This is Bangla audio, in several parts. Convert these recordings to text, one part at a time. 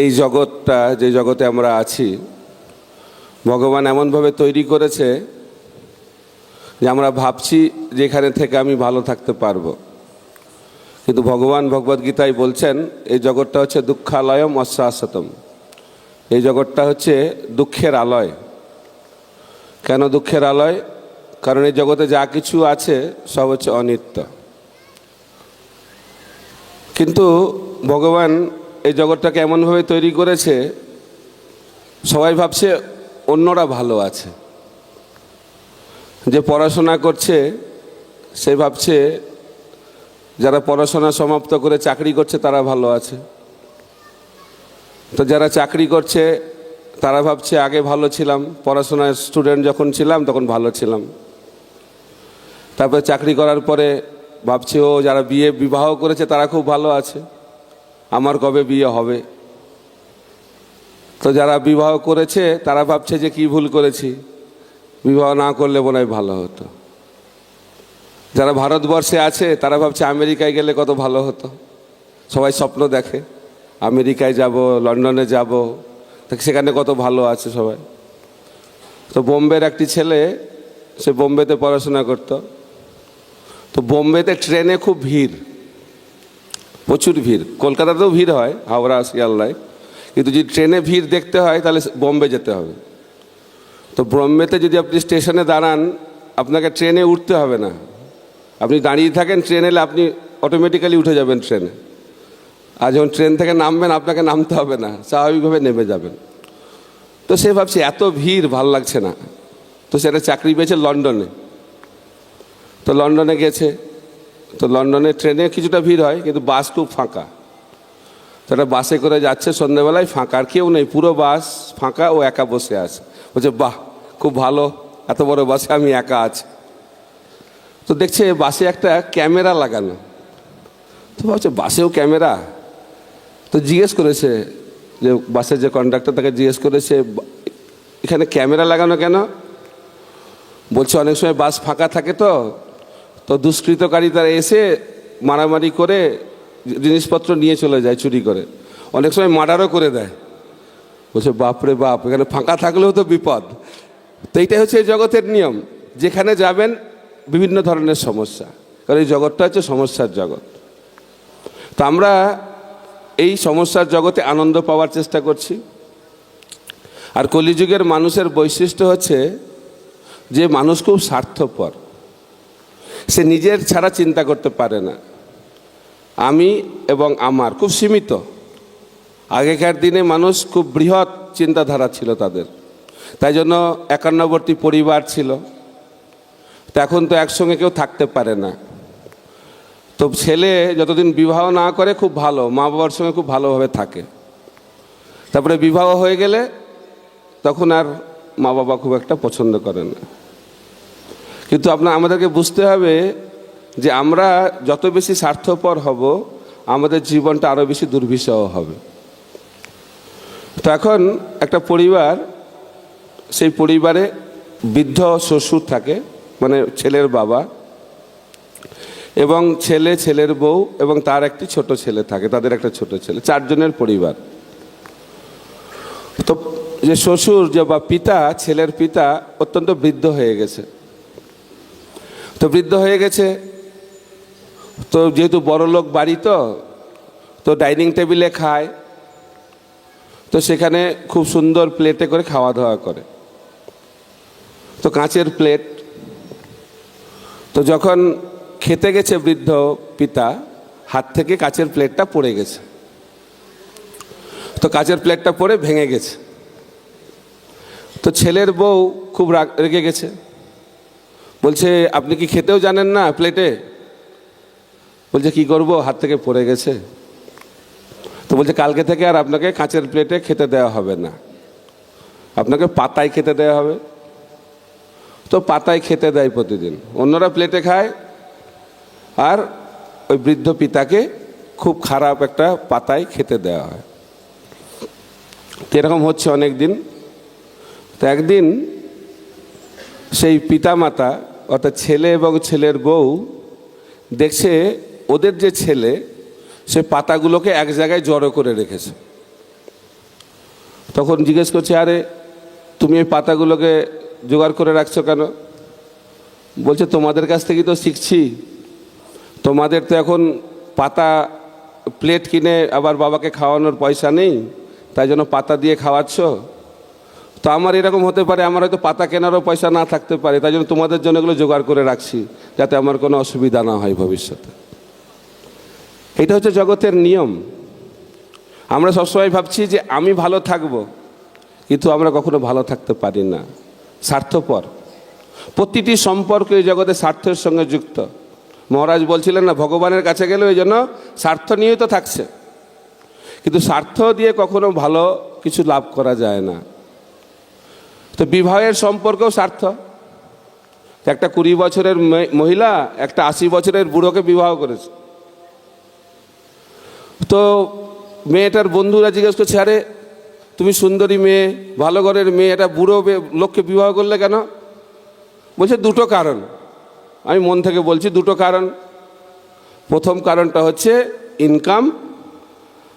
এই জগৎটা, যে জগতে আমরা আছি, ভগবান এমনভাবে তৈরি করেছে যে আমরা ভাবছি যে এখানে থেকে আমি ভালো থাকতে পারব। কিন্তু ভগবান ভগবদ্গীতায় বলছেন, এই জগৎটা হচ্ছে দুঃখালয়ম অশ্বাসতম এই জগৎটা হচ্ছে দুঃখের আলয়। কেন দুঃখের আলয়? কারণ এই জগতে যা কিছু আছে, সব হচ্ছে অনিত্য। কিন্তু ভগবান এই জগৎটাকে এমনভাবে তৈরি করেছে, সবাই ভাবছে অন্যরা ভালো আছে। যে পড়াশোনা করছে, সে ভাবছে যারা পড়াশোনা সমাপ্ত করে চাকরি করছে, তারা ভালো আছে। তো যারা চাকরি করছে, তারা ভাবছে, আগে ভালো ছিলাম পড়াশোনার স্টুডেন্ট যখন ছিলাম, তখন ভালো ছিলাম। তারপরে চাকরি করার পরে ভাবছে, ও, যারা বিয়ে, বিবাহ করেছে, তারা খুব ভালো আছে। আমার কবে বিয়ে হবে? তো যারা বিবাহ করেছে, তারা ভাবছে যে কি ভুল করেছি। বিবাহ না করলে মনে হয় ভালো হতো। যারা ভারতবর্ষে আছে, তারা ভাবছে আমেরিকায় গেলে কত ভালো হতো। সবাই স্বপ্ন দেখে, আমেরিকায় যাব, লন্ডনে যাব সেখানে কত ভালো আছে সবাই। তো বোম্বের একটি ছেলে, সে বোম্বেতে পড়াশোনা করতো। তো বোম্বেতে ট্রেনে খুব ভিড়। প্রচুর ভিড়। কলকাতাতেও ভিড় হয়, হাওড়া, শিয়ালদায়। কিন্তু যদি ট্রেনে ভিড় দেখতে হয়, তাহলে বোম্বে যেতে হবে। তো বোম্বেতে যদি আপনি স্টেশনে দাঁড়ান, আপনাকে ট্রেনে উঠতে হবে না। আপনি দাঁড়িয়ে থাকেন, ট্রেন এলে আপনি অটোমেটিক্যালি উঠে যাবেন ট্রেনে। আর যখন ট্রেন থেকে নামবেন, আপনাকে নামতে হবে না, স্বাভাবিকভাবে নেমে যাবেন। তো সে ভাবছে, এত ভিড়, ভালো লাগছে না। তো সেটা চাকরি পেয়েছে লন্ডনে। তো লন্ডনে গেছে। তো লন্ডনে ট্রেনে কিছুটা ভিড় হয়, কিন্তু বাস খুব ফাঁকা। তো একটা বাসে করে যাচ্ছে, সন্ধ্যেবেলায় ফাঁকা, আর কেউ নেই, পুরো বাস ফাঁকা ও একা বসে আছে। বলছে, বাহ, খুব ভালো, এত বড় বাসে আমি একা আছি। তো দেখছে বাসে একটা ক্যামেরা লাগানো। তো ভাবছে, বাসেও ক্যামেরা? তো জিজ্ঞেস করেছে যে, বাসের যে কন্ডাক্টর তাকে জিজ্ঞেস করেছে, এখানে ক্যামেরা লাগানো কেন? বলছে, অনেক সময় বাস ফাঁকা থাকে তো তো দুষ্কৃতকারী তারা এসে মারামারি করে জিনিসপত্র নিয়ে চলে যায়, চুরি করে। অনেক সময় মার্ডারও করে দেয়। বলছে, বাপরে বাপ, এখানে ফাঁকা থাকলেও তো বিপদ। তো এইটাই হচ্ছে এই জগতের নিয়ম। যেখানে যাবেন, বিভিন্ন ধরনের সমস্যা। কারণ এই জগৎটা হচ্ছে সমস্যার জগৎ। তো আমরা এই সমস্যার জগতে আনন্দ পাওয়ার চেষ্টা করছি। আর কলিযুগের মানুষের বৈশিষ্ট্য হচ্ছে যে মানুষ খুব স্বার্থপর। সে নিজের ছাড়া চিন্তা করতে পারে না। আমি এবং আমার খুব সীমিত। আগেকার দিনে মানুষ খুব বৃহৎ চিন্তাধারা ছিল তাদের। তাই জন্য একান্নবর্তী পরিবার ছিল। তো এখন তো একসঙ্গে কেউ থাকতে পারে না। তো ছেলে যতদিন বিবাহ না করে খুব ভালো মা বাবার সঙ্গে খুব ভালোভাবে থাকে। তারপরে বিবাহ হয়ে গেলে তখন আর মা বাবা খুব একটা পছন্দ করে না। কিন্তু আপনার, আমাদেরকে বুঝতে হবে যে আমরা যত বেশি স্বার্থপর হব, আমাদের জীবনটা আরও বেশি দুর্বিষহ হবে। তো এখন একটা পরিবার, সেই পরিবারে বৃদ্ধ শ্বশুর থাকে মানে ছেলের বাবা, এবং ছেলে ছেলের বউ এবং তার একটি ছোট ছেলে থাকে, তাদের একটা ছোট ছেলে, চারজনের পরিবার। তো যে শ্বশুর যে বা পিতা, ছেলের পিতা অত্যন্ত বৃদ্ধ হয়ে গেছে। তো বৃদ্ধ হয়ে গেছে। তো যেহেতু বড় লোক বাড়ি তো তো ডাইনিং টেবিলে খায়। তো সেখানে খুব সুন্দর প্লেটে করে খাওয়া দাওয়া করে। তো কাঁচের প্লেট। তো যখন খেতে গেছে বৃদ্ধ পিতা, হাত থেকে কাঁচের প্লেটটা পড়ে গেছে। তো কাঁচের প্লেটটা পড়ে ভেঙে গেছে। তো ছেলের বউ খুব রাগ, রেগে গেছে। বলছে, আপনি কি খেতেও জানেন না প্লেটে? বলছে, কি করব? হাত থেকে পড়ে গেছে। তো বলছে, কালকে থেকে আর আপনাকে কাঁচের প্লেটে খেতে দেওয়া হবে না। আপনাকে পাতায় খেতে দেওয়া হবে। তো পাতায় খেতে দেয় প্রতিদিন। অন্যরা প্লেটে খায় আর ওই বৃদ্ধ পিতাকে খুব খারাপ একটা পাতায় খেতে দেওয়া হয়। এরকম হচ্ছে অনেক দিন তো একদিন সেই পিতামাতা, অর্থাৎ ছেলে এবং ছেলের বউ, দেখছে ওদের যে ছেলে, সে পাতাগুলোকে এক জায়গায় জড়ো করে রেখেছে। তখন জিজ্ঞেস করছে, আরে, তুমি এই পাতাগুলোকে জোগাড় করে রাখছো কেন? বলছে, তোমাদের কাছ থেকেই তো শিখছি। তোমাদের তো এখন পাতা প্লেট কিনে আবার বাবাকে খাওয়ানোর পয়সা নেই, তাই জন্য পাতা দিয়ে খাওয়াচ্ছ? তো আমার এরকম হতে পারে, আমার হয়তো পাতা কেনারও পয়সা না থাকতে পারে, তাই জন্য তোমাদের জন্য এগুলো জোগাড় করে রাখছি, যাতে আমার কোনো অসুবিধা না হয় ভবিষ্যতে। এটা হচ্ছে জগতের নিয়ম। আমরা সবসময় ভাবছি যে আমি ভালো থাকব, কিন্তু আমরা কখনো ভালো থাকতে পারি না। স্বার্থপর। প্রতিটি সম্পর্ক এই জগতে স্বার্থের সঙ্গে যুক্ত। মহারাজ বলছিলেন না, ভগবানের কাছে গেলে ওই জন্য স্বার্থ নিয়েই তো থাকছে। কিন্তু স্বার্থ দিয়ে কখনো ভালো কিছু লাভ করা যায় না। তো বিবাহের সম্পর্কেও স্বার্থ একটা কুড়ি বছরের মহিলা একটা আশি বছরের বুড়োকে বিবাহ করেছে। তো মেয়েটার বন্ধুরা জিজ্ঞেস করছে, আরে, তুমি সুন্দরী মেয়ে, ভালো ঘরের মেয়ে এটা বুড়ো লোককে বিবাহ করলে কেন? বলছে, দুটো কারণ। আমি মন থেকে বলছি, দুটো কারণ। প্রথম কারণটা হচ্ছে ইনকাম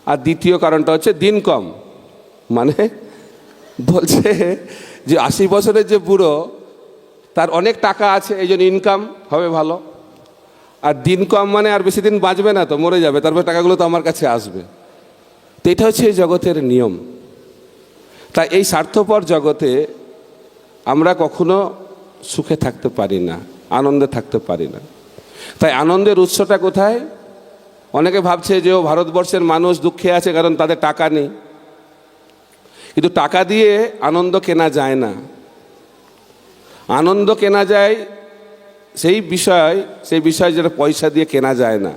আর দ্বিতীয় কারণটা হচ্ছে দিন কম মানে বলছে যে আশি বছরের যে বুড়ো, তার অনেক টাকা আছে, এই জন্য ইনকাম হবে ভালো। আর দিন কম মানে আর বেশি দিন বাঁচবে না তো, মরে যাবে, তারপর টাকাগুলো তো আমার কাছে আসবে। তো এটা হচ্ছে এই জগতের নিয়ম। তাই এই স্বার্থপর জগতে আমরা কখনো সুখে থাকতে পারি না, আনন্দে থাকতে পারি না। তাই আনন্দের উৎসটা কোথায়? অনেকে ভাবছে যে ও ভারতবর্ষের মানুষ দুঃখে আছে কারণ তাদের টাকা নেই। কিন্তু টাকা দিয়ে আনন্দ কেনা যায় না। আনন্দ কেনা যায়, সেই বিষয় সেই বিষয় যেটা পয়সা দিয়ে কেনা যায় না।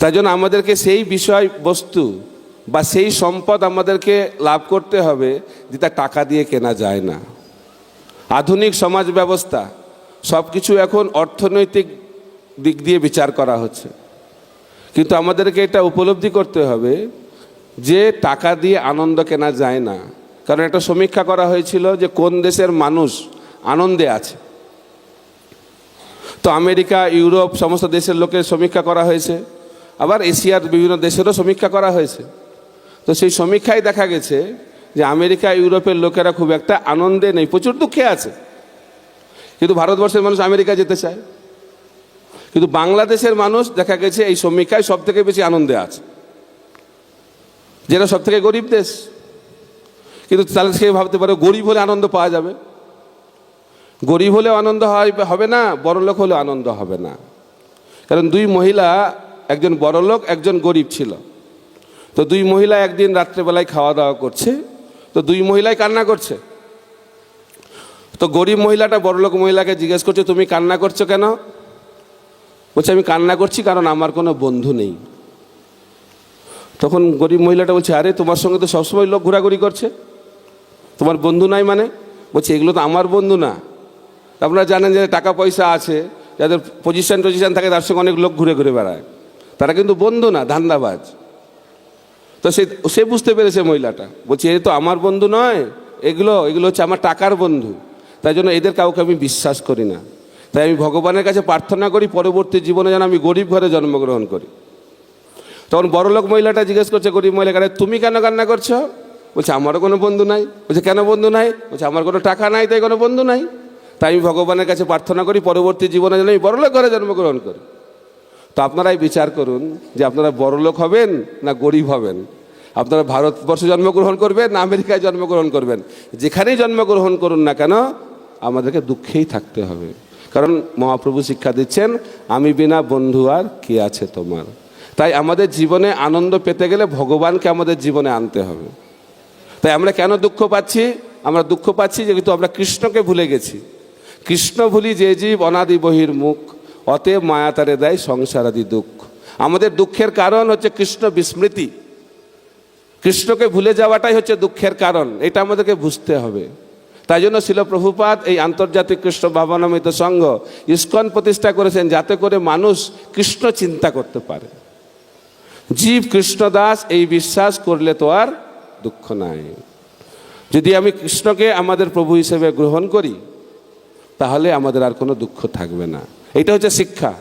তাই জন্য আমাদেরকে সেই বিষয় বস্তু বা সেই সম্পদ আমাদেরকে লাভ করতে হবে যেটা টাকা দিয়ে কেনা যায় না। আধুনিক সমাজ ব্যবস্থা সব কিছু এখন অর্থনৈতিক দিক দিয়ে বিচার করা হচ্ছে। কিন্তু আমাদেরকে এটা উপলব্ধি করতে হবে যে টাকা দিয়ে আনন্দ কেনা যায় না। কারণ একটা সমীক্ষা করা হয়েছিল যে কোন দেশের মানুষ আনন্দে আছে। তো আমেরিকা, ইউরোপ সমস্ত দেশের লোকের সমীক্ষা করা হয়েছে। আবার এশিয়ার বিভিন্ন দেশেরও সমীক্ষা করা হয়েছে। তো সেই সমীক্ষায় দেখা গেছে যে আমেরিকা, ইউরোপের লোকেরা খুব একটা আনন্দে নেই, প্রচুর দুঃখে আছে। কিন্তু ভারতবর্ষের মানুষ আমেরিকা যেতে চায়। কিন্তু বাংলাদেশের মানুষ দেখা গেছে এই সমীক্ষায় সব থেকে বেশি আনন্দে আছে। যেটা সব থেকে গরিব দেশ। কিন্তু তাহলে সে ভাবতে পারে, গরিব হলে আনন্দ পাওয়া যাবে। গরিব হলেও আনন্দ হয়, হবে না বড়লোক হলে আনন্দ হবে না। কারণ দুই মহিলা, একজন বড়লোক একজন গরিব ছিল। তো দুই মহিলা একদিন রাত্রেবেলায় খাওয়া দাওয়া করছে, তো দুই মহিলাই কান্না করছে। তো গরিব মহিলাটা বড়লোক মহিলাকে জিজ্ঞেস করছে, তুমি কান্না করছ কেন? বলছে, আমি কান্না করছি কারণ আমার কোনো বন্ধু নেই। তখন গরিব মহিলাটা বলছে, আরে, তোমার সঙ্গে তো সবসময় লোক ঘোরাঘুরি করছে। তোমার বন্ধু নাই মানে? বলছে, এগুলো তো আমার বন্ধু না। আপনারা জানেন যে টাকা পয়সা আছে, যাদের পজিশন টজিশন থাকে তার সঙ্গে অনেক লোক ঘুরে ঘুরে বেড়ায়। তারা কিন্তু বন্ধু না, ধান্দাবাজ। তো সে সে বুঝতে পেরেছে মহিলাটা। বলছে, এ তো আমার বন্ধু নয়, এগুলো এগুলো হচ্ছে আমার টাকার বন্ধু। তাই জন্য এদের কাউকে আমি বিশ্বাস করি না। তাই আমি ভগবানের কাছে প্রার্থনা করি, পরবর্তী জীবনে যেন আমি গরিব ঘরে জন্মগ্রহণ করি। তখন বড়লোক মহিলাটা জিজ্ঞেস করছে, গরিব মহিলাকে, "আরে তুমি কেন কান্না করছ? বলছে, আমারও কোনো বন্ধু নাই। বলছে, কেন বন্ধু নাই? বলছে, আমার কোনো টাকা নাই, তাই কোনো বন্ধু নাই। তাই আমি ভগবানের কাছে প্রার্থনা করি, পরবর্তী জীবনে যেন আমি বড়লোক ঘরে জন্মগ্রহণ করি। তো আপনারাই বিচার করুন যে আপনারা বড়লোক হবেন না গরিব হবেন। আপনারা ভারতবর্ষে জন্মগ্রহণ করবেন না আমেরিকায় জন্মগ্রহণ করবেন। যেখানেই জন্মগ্রহণ করুন না কেন, আমাদেরকে দুঃখেই থাকতে হবে। কারণ মহাপ্রভু শিক্ষা দিচ্ছেন, আমি বিনা বন্ধু আর কে আছে তোমার? তাই আমাদের জীবনে আনন্দ পেতে গেলে ভগবানকে আমাদের জীবনে আনতে হবে। তাই আমরা কেন দুঃখ পাচ্ছি? আমরা দুঃখ পাচ্ছি যেহেতু আমরা কৃষ্ণকে ভুলে গেছি। কৃষ্ণ ভুলি যে জীব অনাদি বহির মুখ, অতএব মায়া তারে দেয় সংসারাদি দুঃখ। আমাদের দুঃখের কারণ হচ্ছে কৃষ্ণ বিস্মৃতি। কৃষ্ণকে ভুলে যাওয়াটাই হচ্ছে দুঃখের কারণ, এটা আমাদেরকে বুঝতে হবে। তাই জন্য শিল প্রভুপাত এই আন্তর্জাতিক কৃষ্ণ ভাবনামিত সংঘ ইস্কন প্রতিষ্ঠা করেছেন যাতে করে মানুষ কৃষ্ণ চিন্তা করতে পারে। জীব কৃষ্ণদাস এই বিশ্বাস করলে তো আর দুঃখ নাই। যদি আমি কৃষ্ণকে আমাদের প্রভু হিসেবে গ্রহণ করি, তাহলে আমাদের আর কোনো দুঃখ থাকবে না। এটা হচ্ছে শিক্ষা।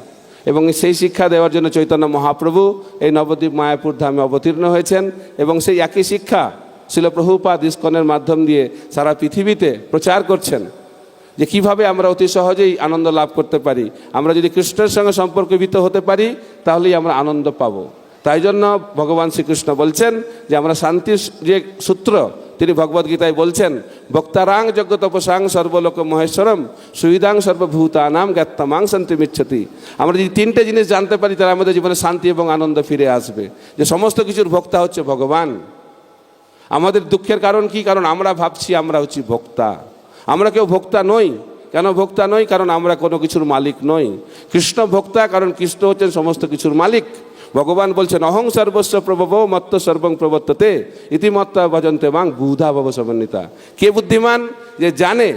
এবং সেই শিক্ষা দেওয়ার জন্য চৈতন্য মহাপ্রভু এই নবদ্বীপ মায়াপুর ধামে অবতীর্ণ হয়েছেন এবং সেই একই শিক্ষা ছিল প্রভুপাদ ইস্কনের মাধ্যম দিয়ে সারা পৃথিবীতে প্রচার করছেন যে কীভাবে আমরা অতি সহজেই আনন্দ লাভ করতে পারি। আমরা যদি কৃষ্ণের সঙ্গে সম্পর্কিত হতে পারি, তাহলেই আমরা আনন্দ পাবো। তাই জন্য ভগবান শ্রীকৃষ্ণ বলছেন যে আমরা শান্তির যে সূত্র, তিনি ভগবদ্গীতায় বলছেন বক্তারাং যজ্ঞ তপসাং সর্বলোক মহেশ্বরম সুবিধাং সর্বভূতানাম জ্ঞাত্তমাং শান্তি মিচ্ছতি। আমরা যদি তিনটে জিনিস জানতে পারি, তাহলে আমাদের জীবনে শান্তি এবং আনন্দ ফিরে আসবে। যে সমস্ত কিছুর ভোক্তা হচ্ছে ভগবান। আমাদের দুঃখের কারণ কি? কারণ আমরা ভাবছি আমরা হচ্ছি ভোক্তা। আমরা কেউ ভোক্তা নই। কেন ভোক্তা নই? কারণ আমরা কোনো কিছুর মালিক নই। কৃষ্ণ ভোক্তা, কারণ কৃষ্ণ হচ্ছেন সমস্ত কিছুর মালিক। ভগবান বলছেন, অহং সর্বস্ব প্রভব, মত্ত সর্বং প্রবর্ততে। ইতিমত্তা ভজন্তে মাং বুধা ভব সমন্বিতা। কে বুদ্ধিমান? যে জানে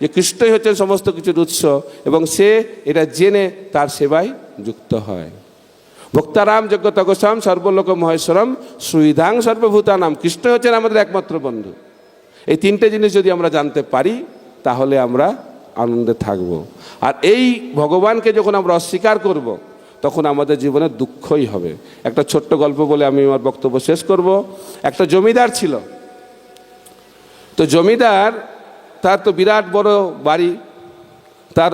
যে কৃষ্ণই হচ্ছেন সমস্ত কিছুর উৎস এবং সে এটা জেনে তার সেবায় যুক্ত হয়। ভক্তারাম যজ্ঞ তগসাম সর্বলোক মহেশ্বরম সুইধাং সর্বভূতানাম। কৃষ্ণ হচ্ছেন আমাদের একমাত্র বন্ধু। এই তিনটে জিনিস যদি আমরা জানতে পারি, তাহলে আমরা আনন্দে থাকব। আর এই ভগবানকে যখন আমরা অস্বীকার করব তখন আমাদের জীবনে দুঃখই হবে। একটা ছোট্ট গল্প বলে আমি আমার বক্তব্য শেষ করব। একটা জমিদার ছিল। তো জমিদার, তার তো বিরাট বড় বাড়ি, তার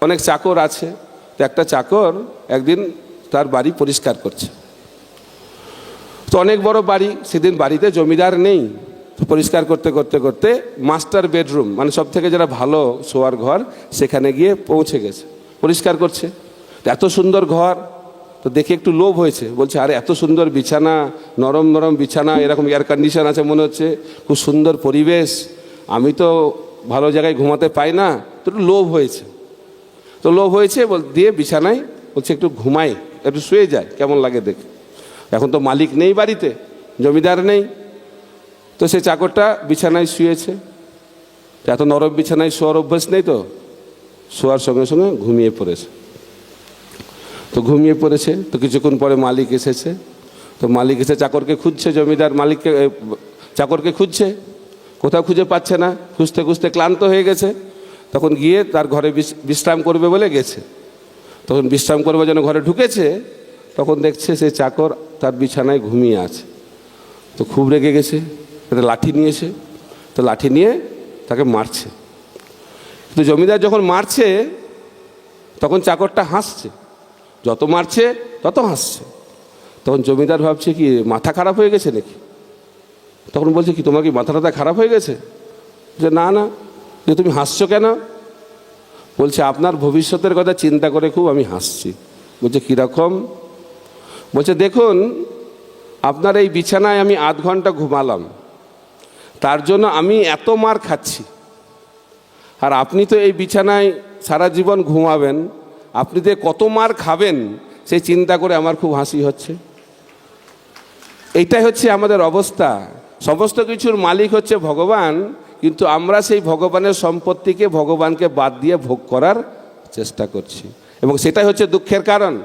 অনেক চাকর আছে। তো একটা চাকর একদিন তার বাড়ি পরিষ্কার করছে। তো অনেক বড় বাড়ি, সেদিন বাড়িতে জমিদার নেই। তো পরিষ্কার করতে করতে করতে মাস্টার বেডরুম মানে সব থেকে যারা ভালো শোয়ার ঘর, সেখানে গিয়ে পৌঁছে গেছে। পরিষ্কার করছে। এত সুন্দর ঘর, তো দেখে একটু লোভ হয়েছে। বলছে, আরে, এত সুন্দর বিছানা, নরম নরম বিছানা, এরকম এয়ার কন্ডিশন আছে মনে হচ্ছে, খুব সুন্দর পরিবেশ, আমি তো ভালো জায়গায় ঘুমাতে পাই না। তো একটু লোভ হয়েছে। তো লোভ হয়েছে, বল, দিয়ে বিছানায় বলছে, একটু ঘুমাই, একটু শুয়ে যায়, কেমন লাগে দেখে? এখন তো মালিক নেই বাড়িতে, জমিদার নেই। তো সে চাকরটা বিছানায় শুয়েছে। এত নরম বিছানায় শোয়ার অভ্যাস নেই তো? শোয়ার সঙ্গে সঙ্গে ঘুমিয়ে পড়েছে। তো ঘুমিয়ে পড়েছে, তো কিছুক্ষণ পরে মালিক এসেছে। তো মালিক এসে চাকরকে খুঁজছে, জমিদার মালিককে চাকরকে খুঁজছে, কোথাও খুঁজে পাচ্ছে না, খুঁজতে খুঁজতে ক্লান্ত হয়ে গেছে। তখন গিয়ে তার ঘরে বিশ- বিশ্রাম করবে বলে গেছে। তখন বিশ্রাম করবে যেন ঘরে ঢুকেছে, তখন দেখছে সে চাকর তার বিছানায় ঘুমিয়ে আছে। তো খুব রেগে গেছে একটা লাঠি নিয়েছে তো লাঠি নিয়ে তাকে মারছে। কিন্তু জমিদার যখন মারছে, তখন চাকরটা হাসছে। যত মারছে, তত হাসছে। তখন জমিদার ভাবছে কি, মাথা খারাপ হয়ে গেছে নাকি? তখন বলছে কি, তোমার কি মাথা টাথা খারাপ হয়ে গেছে? যে না না। যে তুমি হাসছো কেন? বলছে, আপনার ভবিষ্যতের কথা চিন্তা করে খুব আমি হাসছি। বলছে, কীরকম? বলছে, দেখুন, আপনার এই বিছানায় আমি আধ ঘণ্টা ঘুমালাম। তার জন্য আমি এত মার খাচ্ছি। আর আপনি তো এই বিছানায় সারা জীবন ঘুমাবেন। আপনি যে কত মার খাবেন সেই চিন্তা করে আমার খুব হাসি হচ্ছে। এইটাই হচ্ছে আমাদের অবস্থা। সমস্ত কিছুর মালিক হচ্ছে ভগবান, কিন্তু আমরা সেই ভগবানের সম্পত্তিকে ভগবানকে বাদ দিয়ে ভোগ করার চেষ্টা করছি। এবং সেটাই হচ্ছে দুঃখের কারণ।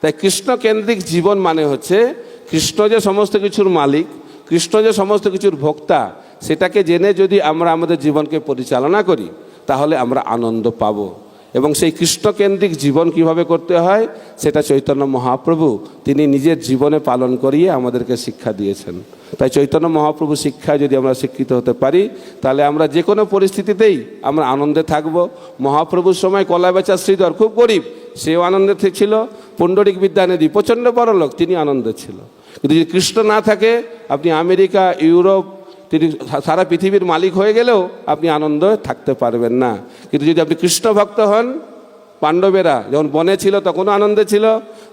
তাই কৃষ্ণ কেন্দ্রিক জীবন মানে হচ্ছে কৃষ্ণ যে সমস্ত কিছুর মালিক, কৃষ্ণ যে সমস্ত কিছুর ভোক্তা, সেটাকে জেনে যদি আমরা আমাদের জীবনকে পরিচালনা করি, তাহলে আমরা আনন্দ পাবো। এবং সেই কৃষ্ণকেন্দ্রিক জীবন কীভাবে করতে হয়, সেটা চৈতন্য মহাপ্রভু তিনি নিজের জীবনে পালন করিয়ে আমাদেরকে শিক্ষা দিয়েছেন। তাই চৈতন্য মহাপ্রভু শিক্ষায় যদি আমরা শিক্ষিত হতে পারি, তাহলে আমরা যে কোনো পরিস্থিতিতেই আমরা আনন্দে থাকব। মহাপ্রভুর সময় কলা বেচা শ্রীধর খুব গরিব, সেও আনন্দে ছিল। পুণ্ডরিক বিদ্যানিধি প্রচণ্ড বড় লোক তিনি আনন্দে ছিল। কিন্তু যদি কৃষ্ণ না থাকে, আপনি আমেরিকা, ইউরোপ সারা পৃথিবীর মালিক হয়ে গেলেও আপনি আনন্দ থাকতে পারবেন না। কিন্তু যদি আপনি কৃষ্ণ ভক্ত হন, পাণ্ডবেরা যখন বনে ছিল তখনও আনন্দে ছিল,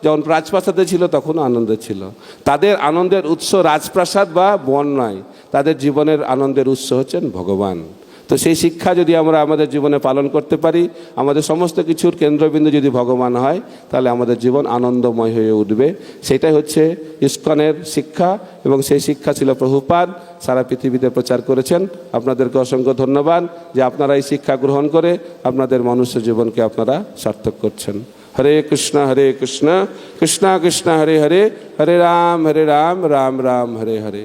যখন রাজপ্রাসাদে ছিল তখনও আনন্দে ছিল। তাদের আনন্দের উৎস রাজপ্রাসাদ বা বন নয়, তাদের জীবনের আনন্দের উৎস হচ্ছেন ভগবান। তো সেই শিক্ষা যদি আমরা আমাদের জীবনে পালন করতে পারি, আমাদের সমস্ত কিছুর কেন্দ্রবিন্দু যদি ভগবান হয়, তাহলে আমাদের জীবন আনন্দময় হয়ে উঠবে। সেটাই হচ্ছে ইস্কনের শিক্ষা এবং সেই শিক্ষা ছিল প্রভুপাদ, সারা পৃথিবীতে প্রচার করেছেন। আপনাদেরকে অসংখ্য ধন্যবাদ যে আপনারা এই শিক্ষা গ্রহণ করে আপনাদের মনুষ্য জীবনকে আপনারা সার্থক করছেন। হরে কৃষ্ণ হরে কৃষ্ণ কৃষ্ণ কৃষ্ণ, হরে হরে হরে রাম হরে রাম রাম রাম, হরে হরে।